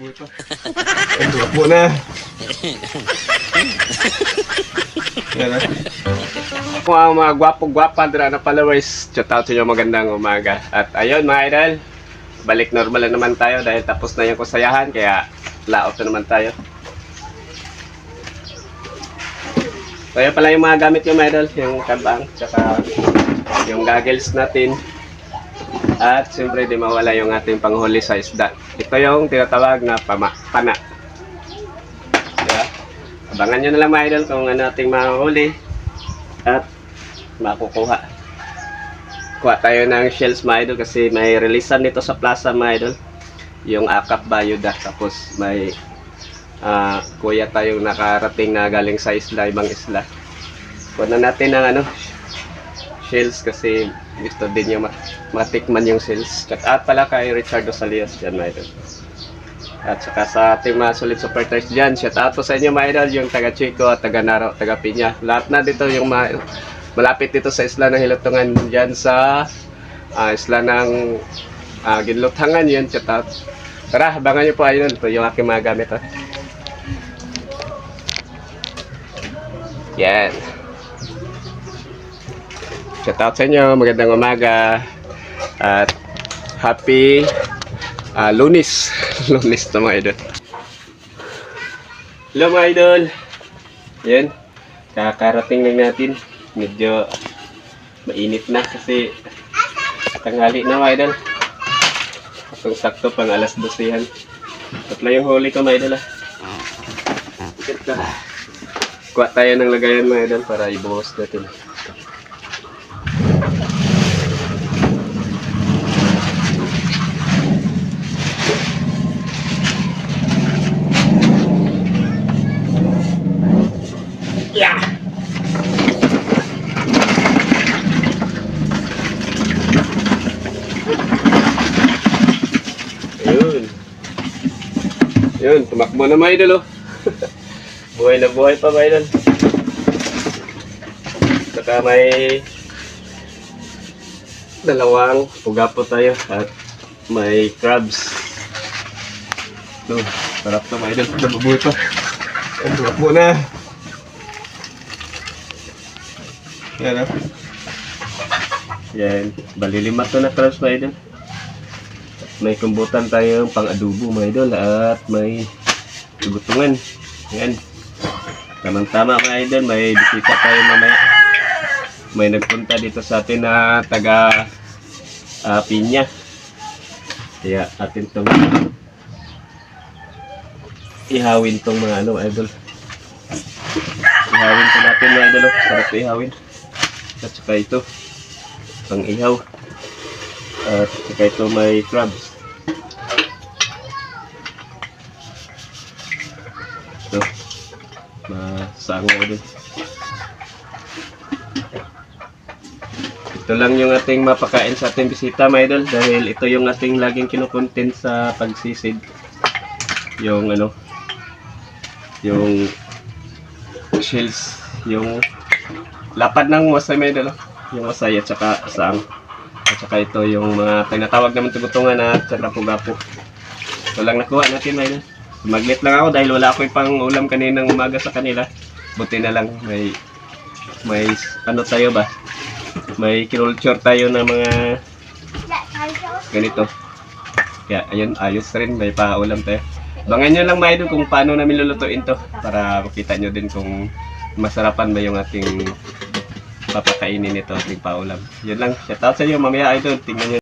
Pa. Ang mo na. Yan ah. Kung ang mga gwapo-gwapa dira na followers, shout out sa inyo magandang umaga. At ayun mga idol, balik normal na naman tayo dahil tapos na yung kusayahan kaya laot na naman tayo. So yun pala yung mga gamit yung mga idol, yung kabang, tsaka yung goggles natin. At siyempre di mawala yung ating panghuli sa isda. Ito yung tinatawag na pama, pana. Diba? Abangan nyo na lang mga idol kung ano ating mahuli at makukuha. Kuha tayo ng shells mga idol kasi may releasean nito sa plaza mga idol. Yung akap bayuda tapos may ah, kuya tayong nakarating na galing sa isla, ibang isla. Kuha na natin ng ano, shells kasi gusto din yung mat- matikman yung shells. Check out pala kay Richard Rosalias dyan mga idol. At saka sa ating mga solid supporters dyan, shout out po sa inyo mga idol, yung taga Chico at taga Naro, taga Piña. Lahat na dito yung mga, malapit dito sa isla ng Hilutungan dyan sa ah, isla ng uh, Ginluthangan yun, shout out. Tara, abangan nyo po ayun, ito yung aking mga gamit. ah. Yan. Shout out sa inyo, magandang umaga. At happy ah, lunis. lunis to mga idol. Hello mga idol. Yan. Kakarating lang natin. Medyo mainit na kasi tanghali na mga idol. Itong sakto pang alas 12 yan. Tatlo yung huli ko mga idol ah. Kuha tayo ng lagayan mga idol para ibuhos natin. Ayun. Ayun, tumakbo na mga idol oh. buhay na buhay pa mga idol. Saka may dalawang pugapo tayo at may crabs. Ito, sarap to mga idol. Nababuhay pa. Ayun, tumakbo na. Yan oh. Yan. Bali lima to na crabs mga idol. May kumbutan tayong pang adobo mga idol at may tugutungan. Yan. Tamang-tama mga idol, may bisita tayo mamaya. May nagpunta dito sa atin na taga ah, Pinya. Kaya atin tong ihawin tong mga ano idol. Ihawin to natin mga idol. oh. Sarap ihawin. At saka ito, pang ihaw. At saka ito may crabs. Ito. Masaang mo din. Ito lang yung ating mapakain sa ating bisita, mga idol. Dahil ito yung ating laging kinukontent sa pagsisid. Yung ano, yung shells, yung lapad ng wasay, mga idol. oh. Yung wasay at saka saang. At saka ito yung mga tinatawag naman tugutungan at saka pugapo. Ito lang nakuha natin, mga idol. Maglit lang ako dahil wala ako pang ulam kaninang umaga sa kanila. Buti na lang may may ano tayo ba? May culture tayo na mga ganito. Kaya ayun, ayos rin. May paulam tayo. Bangan nyo lang mga idol kung paano namin lulutuin to para makita nyo din kung masarapan ba yung ating papakainin nito ating paulam. Yun lang. Shout out sa inyo mamaya idol. Tingnan nyo